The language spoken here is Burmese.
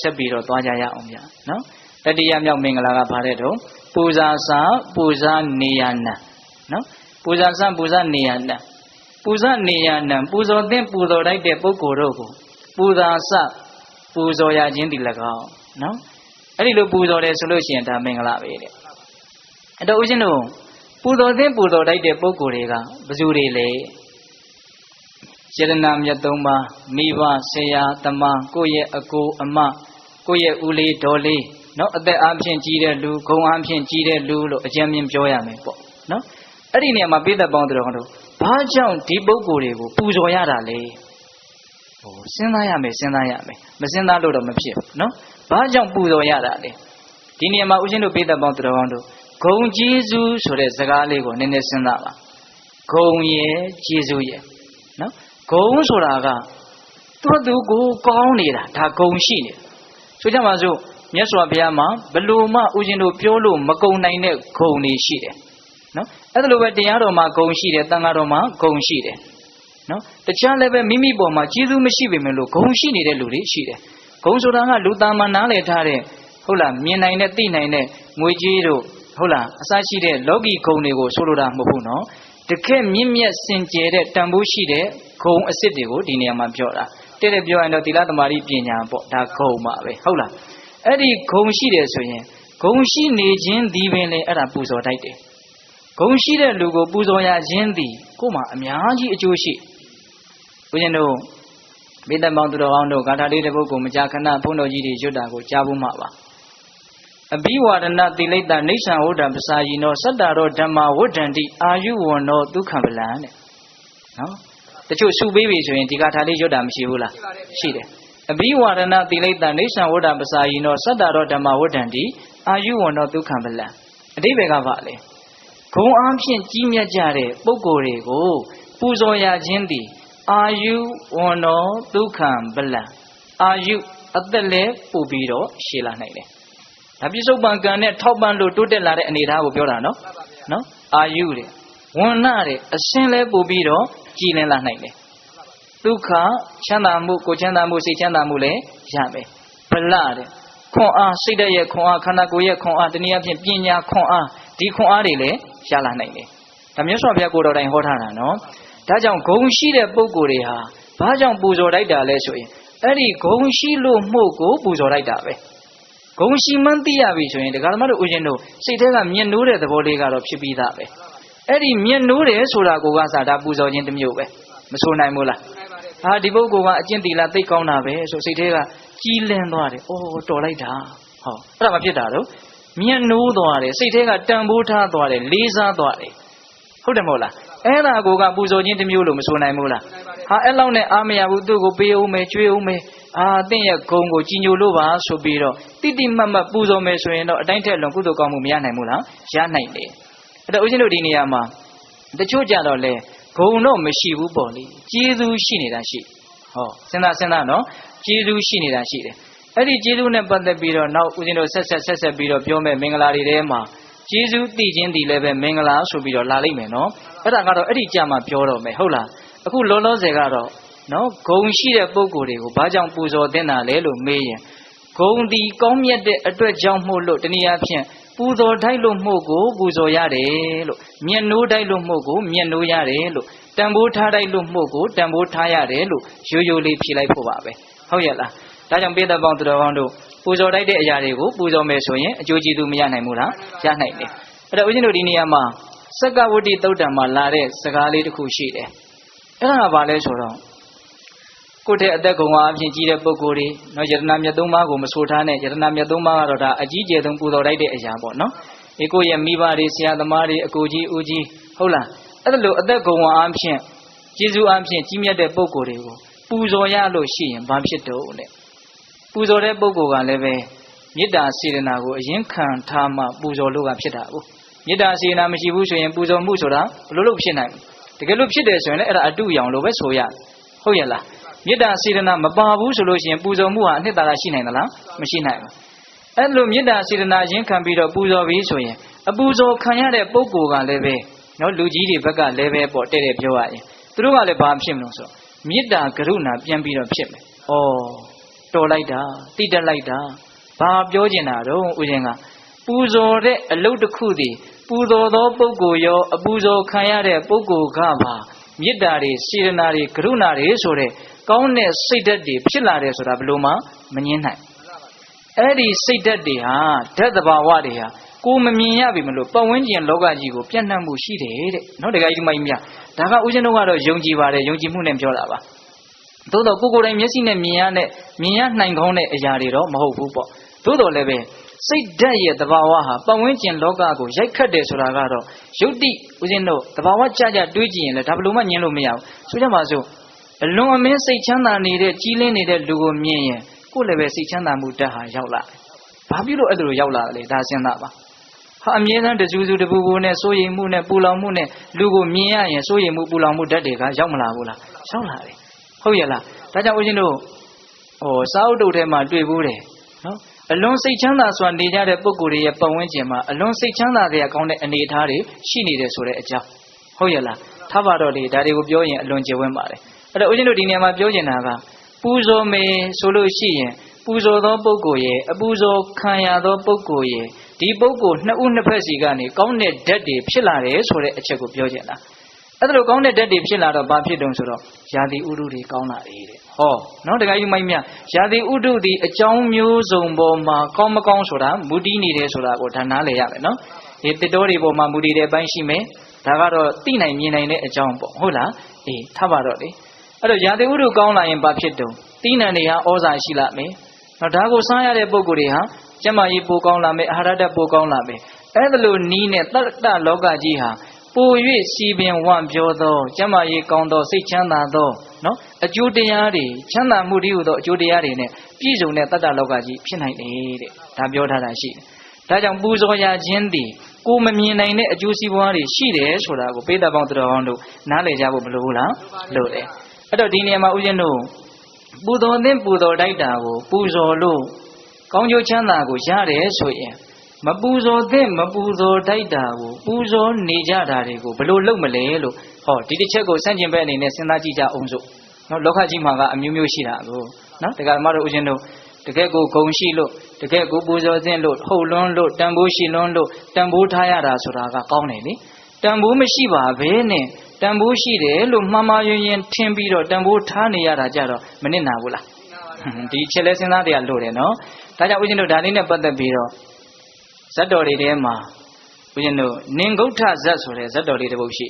ဆက်ပြီးတော့သွားကြရအောင်ဗျာနော်တတိယမြောက်မင်္ဂလာကဘာလဲတော့ပူဇာစာပူဇာနေယနာနော်ပူဇာစာပူဇာနေယနာပူဇာနေယနာပူဇော်သင့်ပူဇော်လိုက်တဲ့ပုဂ္ဂိုလ်တို့ကိုပူဇာစပူဇော်ရခြင်းဒီ၎င်းနော်အဲ့ဒီလိုပူဇော်တယ်ဆိုလို့ရှိရင်ဒါမင်္ဂလာပဲတဲ့အဲ့တော့ဦးဇင်းတို့ပူဇော်သင့်ပူဇော်လိုက်တဲ့ပုဂ္ဂိုလ်တွေကဘယ်သူတွေလဲ ယရနာမြတ်သုံးပါးမိဘဆရာတမန်ကိုယ့်ရဲ့အကိုအမကိုယ့်ရဲ့ဦးလေးဒေါ်လေးနော်အသက်အားဖြင့်ကြီးတဲ့လူဂုံအားဖြင့်ကြီးတဲ့လူလို့အကြံမြင်ပြောရမယ်ပေါ့နော်အဲ့ဒီနေရာမှာပိသက်ပေါင်းတော်တို့ဘာကြောင့်ဒီပုဂ္ဂိုလ်တွေကိုပူဇော်ရတာလဲဟိုစဉ်းစားရမယ်စဉ်းစားရမယ်မစဉ်းစားလို့တော့မဖြစ်ဘူးနော်ဘာကြောင့်ပူဇော်ရတာလဲဒီနေရာမှာဦးဇင်းတို့ပိသက်ပေါင်းတော်တို့ဂုံကျေးဇူးဆိုတဲ့စကားလေးကိုနည်းနည်းစဉ်းစားပါဂုံရဲ့ကျေးဇူးရဲ့နော် ဂုံဆိုတာကသူ့သူကိုကောင်းနေတာဒါဂုံရှိနေဆိုကြပါစို့မြတ်စွာဘုရားမှာဘလို့မှဦးဇင်းတို့ပြောလို့မကုံနိုင်တဲ့ဂုံတွေရှိတယ်နော်အဲ့ဒါလိုပဲတရားတော်မှာဂုံရှိတယ်တန်ခါတော်မှာဂုံရှိတယ်နော်တခြားလည်းပဲမိမိပေါ်မှာကျေးဇူးမရှိပေမဲ့လို့ဂုံရှိနေတဲ့လူတွေရှိတယ်ဂုံဆိုတာကလူသားမှနားလည်ထားတဲ့ဟုတ်လားမြင်နိုင်တဲ့သိနိုင်တဲ့ငွေကြေးတို့ဟုတ်လားအစရှိတဲ့လောကီဂုံတွေကိုဆိုလိုတာမဟုတ်ဘူးနော်တကယ်မြင့်မြတ်စင်ကြယ်တဲ့တန်ဖိုးရှိတဲ့ ဂုံအစ်စ်တွေကိုဒီနေရာမှာပြောတာတဲ့တဲ့ပြောရင်တော့သီလသမารိပညာပေါ့ဒါဂုံပါပဲဟုတ်လားအဲ့ဒီဂုံရှိတယ်ဆိုရင်ဂုံရှိနေခြင်းဒီပင်လေအဲ့ဒါပူဇော်တိုက်တယ်ဂုံရှိတဲ့လူကိုပူဇော်ရခြင်းသည်ကိုယ်မှာအများကြီးအကျိုးရှိဘုရင်တို့မိသက်မောင်သူတော်ကောင်းတို့ဂါထာလေးတစ်ပုဒ်ကိုမကြာခဏဘုန်းတော်ကြီးတွေရွတ်တာကိုကြားဖို့မှာပါအဘိဝါဒနာတိလိတ္တနေဆံဝဒ္ဒပစာယိနော စတ္တာရောဓမ္မဝဋ္ဌန္တိအာယုဝနောဒုက္ခပလံတဲ့နော် တချို့စုပေးပြီဆိုရင်ဒီဂါထာလေးရွတ်တာမရှိဘူးလားရှိတယ်အဘိဝါဒနာတိလိတ္တနေဆံဝဒ္ဒပစာယိနောစတ္တာရောဓမ္မဝဋ္ဌန္တိအာယုဝနောဒုက္ခပလံအတိဘယ်ကပါလဲဂုံအားဖြင့်ကြီးမြတ်ကြတဲ့ပုဂ္ဂိုလ်တွေကိုပူဇော်ရခြင်းသည်အာယုဝနောဒုက္ခံပလံအာယုအသက်လည်းပို့ပြီးတော့ရှည်လာနိုင်တယ်ဒါပြစ္ဆုတ်ပံကံနဲ့ထောက်ပံ့လို့တိုးတက်လာတဲ့အနေအထားကိုပြောတာနော်နော်အာယုတဲ့ ဝဏ္ဏတဲ့အရှင်းလဲပို့ပြီးတော့ကြည်လင်လာနိုင်တယ်ဒုက္ခချမ်းသာမှုကိုချမ်းသာမှုစိတ်ချမ်းသာမှုလည်းရမယ်ဗလတဲ့ခွန်အားစိတ်ဓာတ်ရဲ့ခွန်အားခန္ဓာကိုယ်ရဲ့ခွန်အားတနည်းအားဖြင့်ပညာခွန်အားဒီခွန်အားတွေလည်းရလာနိုင်တယ်ဒါမျိုးစွာဘုရားကိုတော်တိုင်ဟောထားတာနော်ဒါကြောင့်ဂုံရှိတဲ့ပုဂ္ဂိုလ်တွေဟာဘာကြောင့်ပူဇော်လိုက်တာလဲဆိုရင်အဲ့ဒီဂုံရှိလို့မှုကိုပူဇော်လိုက်တာပဲဂုံရှိမှန်းသိရပြီဆိုရင်ဒကာဓမ္မတို့ဦးဇင်းတို့စိတ်ထဲကမြင်နိုးတဲ့သဘောလေးကတော့ဖြစ်ပြီးသားပဲ အဲ့ဒီမြင်နိုးတယ်ဆိုတာကိုကစားဒါပူဇော်ခြင်းတစ်မျိုးပဲမဆိုနိုင်ဘူးလားဟာဒီပုဂ္ဂိုလ်ကအကျင့်တီလာသိကောင်းတာပဲဆိုစိတ်ထဲကကြီးလင်းသွားတယ်။အော်တော်လိုက်တာ။ဟောအဲ့ဒါမဖြစ်တာတော့မြင်နိုးသွားတယ်စိတ်ထဲကတန်ဖိုးထားသွားတယ်လေးစားသွားတယ်။ဟုတ်တယ်မဟုတ်လား။အဲ့ဒါကိုကပူဇော်ခြင်းတစ်မျိုးလို့မဆိုနိုင်ဘူးလား။ဟာအဲ့လောက်နဲ့အားမရဘူးသူ့ကိုပေးအောင်မယ်ကျွေးအောင်မယ်။အာတင့်ရဲ့ဂုံကိုကြီးညိုလို့ပါဆိုပြီးတော့တိတိမတ်မတ်ပူဇော်မယ်ဆိုရင်တော့အတိုင်းထက်လွန်ကုသိုလ်ကောင်းမှုမရနိုင်ဘူးလား။ရနိုင်တယ်။ အဲ့တော့ဦးဇင်းတို့ဒီနေရာမှာတချို့ကြတော့လေဂုံတော့မရှိဘူးပေါ့လေကျေးဇူးရှိနေတာရှိဟောစဉ်းစားစဉ်းစားနော်ကျေးဇူးရှိနေတာရှိတယ်အဲ့ဒီကျေးဇူးနဲ့ပတ်သက်ပြီးတော့နောက်ဦးဇင်းတို့ဆက်ဆက်ဆက်ဆက်ပြီးတော့ပြောမဲ့မင်္ဂလာတွေထဲမှာကျေးဇူးသိခြင်းဒီလည်းပဲမင်္ဂလာဆိုပြီးတော့လာလိမ့်မယ်နော်အဲ့ဒါကတော့အဲ့ဒီကြမှာပြောတော့မယ်ဟုတ်လားအခုလောလောဆယ်ကတော့နော်ဂုံရှိတဲ့ပုံကိုယ်တွေကိုဘာကြောင့်ပူဇော်တင်တာလဲလို့မေးရင်ဂုံဒီကောင်းမြတ်တဲ့အတွက်ကြောင့်မို့လို့တနည်းအားဖြင့် ပူဇော်ထိုက်လို့မှုကိုပူဇော်ရတယ်လို့မြတ်နိုးထိုက်လို့မှုကိုမြတ်နိုးရတယ်လို့တန်ဖိုးထားထိုက်လို့မှုကိုတန်ဖိုးထားရတယ်လို့ရိုးရိုးလေးဖြေလိုက်ဖို့ပါပဲဟုတ်ရဲ့လားဒါကြောင့်ပိဿပေါင်းသူတော်ကောင်းတို့ပူဇော်တိုက်တဲ့အရာတွေကိုပူဇော်မယ်ဆိုရင်အကျိုးကျေးဇူးမရနိုင်ဘူးလားရနိုင်တယ်အဲ့တော့ဦးဇင်းတို့ဒီနေရာမှာစက္ကဝတ္တိတုတ်တံမှာလာတဲ့စကားလေးတစ်ခုရှိတယ်အဲ့ဒါကဘာလဲဆိုတော့ ကိုယ့်တဲ့အသက်ကုံအားအဖြစ်ကြီးတဲ့ပုဂ္ဂိုလ်တွေနော်ယတနာမြတ်သုံးပါးကိုမဆိုထားနဲ့ယတနာမြတ်သုံးပါးကတော့ဒါအကြီးကျယ်ဆုံးပူဇော်တိုက်တဲ့အရာပေါ့နော်ဒီကိုယ့်ရဲ့မိဘတွေဆရာသမားတွေအကူကြီးဦးကြီးဟုတ်လားအဲ့ဒါလို့အသက်ကုံအားအဖြစ်ကျေးဇူးအားဖြင့်ကြီးမြတ်တဲ့ပုဂ္ဂိုလ်တွေကိုပူဇော်ရလို့ရှိရင်ဘာဖြစ်တော့လဲပူဇော်တဲ့ပုဂ္ဂိုလ်ကလည်းပဲမေတ္တာစေတနာကိုအရင်ခံထားမှပူဇော်လို့ကဖြစ်တာဘူးမေတ္တာစေတနာမရှိဘူးဆိုရင်ပူဇော်မှုဆိုတာဘလို့လို့ဖြစ်နိုင်တကယ်လို့ဖြစ်တယ်ဆိုရင်လည်းအဲ့ဒါအတုရောင်လို့ပဲဆိုရဟုတ်ရဲ့လား မေတ္တာစေတနာမပါဘူးဆိုလို့ရှိရင်ပူဇော်မှုဟာအနှစ်သာရရှိနိုင်သလားမရှိနိုင်ဘူးအဲ့လိုမေတ္တာစေတနာရင်းခံပြီးတော့ပူဇော်ပြီးဆိုရင်အပူဇော်ခံရတဲ့ပုဂ္ဂိုလ်ကလည်းပဲနော်လူကြီးတွေဘက်ကလည်းပဲပေါ့တဲ့တဲ့ပြောရရင်သူတို့ကလည်းဘာဖြစ်မလို့ဆိုမေတ္တာကရုဏာပြန်ပြီးတော့ဖြစ်မယ်။ဩတော်လိုက်တာတိတက်လိုက်တာဘာပြောကျင်တာတော့ဦးဇင်းကပူဇော်တဲ့အလုတ်တစ်ခုတည်းပူဇော်သောပုဂ္ဂိုလ်ရောအပူဇော်ခံရတဲ့ပုဂ္ဂိုလ်ကပါမေတ္တာတွေစေတနာတွေကရုဏာတွေဆိုတဲ့ ကောင်းတဲ့စိတ်ဓာတ်တွေဖြစ်လာတယ်ဆိုတာဘယ်လိုမှမငင်းနိုင်အဲ့ဒီစိတ်ဓာတ်တွေဟာဓာတ်သဘာဝတွေဟာကိုမမြင်ရပြီမလို့ပတ်ဝန်းကျင်လောကကြီးကိုပြန့်နှံ့မှုရှိတယ်တဲ့နော်တခါကြီးဒီမိုင်းမြဒါကဦးဇင်းတို့ကတော့ယုံကြည်ပါတယ်ယုံကြည်မှုနဲ့ပြောတာပါသို့တော့ကိုယ်ကိုယ်တိုင်မျက်စိနဲ့မြင်ရတဲ့မြင်ရနိုင်ကောင်းတဲ့အရာတွေတော့မဟုတ်ဘူးပေါ့သို့တော်လည်းပဲစိတ်ဓာတ်ရဲ့သဘာဝဟာပတ်ဝန်းကျင်လောကကိုရိုက်ခတ်တယ်ဆိုတာကတော့ယုတ်တိဦးဇင်းတို့သဘာဝကြကြတွေးကြည့်ရင်လည်းဒါဘလို့မှညင်းလို့မရဘူးဆိုကြပါစို့ အလွန်အမင်းစိတ်ချမ်းသာနေတဲ့ကြီးလင်းနေတဲ့လူကိုမြင်ရင်ကိုယ်လည်းပဲစိတ်ချမ်းသာမှုတက်ဟာရောက်လာတယ်ဘာဖြစ်လို့အဲ့ဒါလိုရောက်လာလဲဒါစဉ်းစားပါဟာအမြဲတမ်းတစူးစူးတပူပူနဲ့စိုးရိမ်မှုနဲ့ပူလောင်မှုနဲ့လူကိုမြင်ရရင်စိုးရိမ်မှုပူလောင်မှုဓာတ်တွေကရောက်မလာဘူးလားရောက်လာတယ်ဟုတ်ရဲ့လားဒါကြောင့်ဦးဇင်းတို့ဟိုစာအုပ်တုပ်ထဲမှာတွေ့ဘူးတယ်နော်အလွန်စိတ်ချမ်းသာစွာနေကြတဲ့ပုဂ္ဂိုလ်တွေရဲ့ပတ်ဝန်းကျင်မှာအလွန်စိတ်ချမ်းသာကြရကောင်းတဲ့အနေအထားတွေရှိနေတယ်ဆိုတဲ့အကြောင်းဟုတ်ရဲ့လားထားပါတော့လေဒါတွေကိုပြောရင်အလွန်ကျေဝန်းပါတယ် အဲ့တော့ဦးဇင်းတို့ဒီနေရာမှာပြောချင်တာကပူဇော်မေဆိုလို့ရှိရင်ပူဇော်သောပုဂ္ဂိုလ်ရဲ့အပူဇော်ခံရသောပုဂ္ဂိုလ်ရဲ့ဒီပုဂ္ဂိုလ်နှစ်ဦးနှစ်ဖက်စီကနေကောင်းတဲ့ဓာတ်တွေဖြစ်လာတယ်ဆိုတဲ့အချက်ကိုပြောချင်တာအဲ့ဒါလိုကောင်းတဲ့ဓာတ်တွေဖြစ်လာတော့ဘာဖြစ်တုံဆိုတော့ယာတိဥဒုတွေကောင်းလာတယ်တဲ့ဟောနော်တခါယူမိုက်မြယာတိဥဒုဒီအကြောင်းမျိုးစုံပေါ်မှာကောင်းမကောင်းဆိုတာမူတည်နေတယ်ဆိုတာကိုဒါနားလည်ရမယ်နော်ဒီတစ်တော်တွေပေါ်မှာမူတည်တဲ့အပိုင်းရှိမယ်ဒါကတော့သိနိုင်မြင်နိုင်တဲ့အကြောင်းပေါ့ဟုတ်လားအေးထားပါတော့လေ အဲ့တော့ယာတိဥဒုကောင်းလာရင်ဘာဖြစ်တုံသိနံတွေဟာဩဇာရှိလာမယ်နော်ဒါကိုစားရတဲ့ပုံကိုယ်တွေဟာကျမကြီးပိုကောင်းလာမယ်အာဟာရဓာတ်ပိုကောင်းလာမယ်အဲ့ဒါလိုနီးနဲ့တတ္တလောကကြီးဟာပို၍စီပင်ဝံ့ပြောသော ကျမကြီးကောင်းသောစိတ်ချမ်းသာသောနော်အကျိုးတရားတွေချမ်းသာမှုတည်းဟူသောအကျိုးတရားတွေနဲ့ပြည့်စုံတဲ့တတ္တလောကကြီးဖြစ်နိုင်တယ်တဲ့ဒါပြောထားတာရှိတယ်ဒါကြောင့်ပူဇော်ရခြင်းသည်ကိုမမြင်နိုင်တဲ့အကျိုးစီးပွားတွေရှိတယ်ဆိုတာကိုပေတပေါင်းတော်ပေါင်းတို့နားလည်ကြဖို့မလိုဘူးလားလို့တယ် အဲ့တော့ဒီနေရာမှာဦးဇင်းတို့ပူဇော်သင့်ပူဇော်တိုက်တာကိုပူဇော်လို့ကောင်းကျိုးချမ်းသာကိုရတယ်ဆိုရင်မပူဇော်သင့်မပူဇော်တိုက်တာကိုပူဇော်နေကြတာတွေကိုဘယ်လိုလုပ်မလဲလို့ဟောဒီတစ်ချက်ကိုစန့်ကျင်ဘက်အနေနဲ့စဉ်းစားကြည့်ကြအောင်စို့နော်လောကကြီးမှာကအမျိုးမျိုးရှိတာကိုနော်တက္ကမတို့ဦးဇင်းတို့တကယ်ကိုဂုံရှိလို့တကယ်ကိုပူဇော်သင့်လို့ဟုတ်လွန်းလို့တန်ဖိုးရှိလွန်းလို့တန်ဖိုးထားရတာဆိုတာကကောင်းတယ်လေတန်ဖိုးမရှိပါဘဲနဲ့ တန်ဖိုးရှိတယ်လို့မှားမှားယွင်းယွင်းထင်ပြီးတော့တန်ဖိုးထားနေရတာကြတော့မနစ်နာဘူးလားဒီချက်လဲစဉ်းစားတရားလို့တယ်နော်ဒါကြောင့်ဦးဇင်းတို့ဒါလေးနဲ့ပတ်သက်ပြီးတော့ဇတ်တော်တွေထဲမှာဦးဇင်းတို့နင်ဂုဋ္ဌဇတ်ဆိုတဲ့ဇတ်တော်လေးတစ်ပုဒ်ရှိ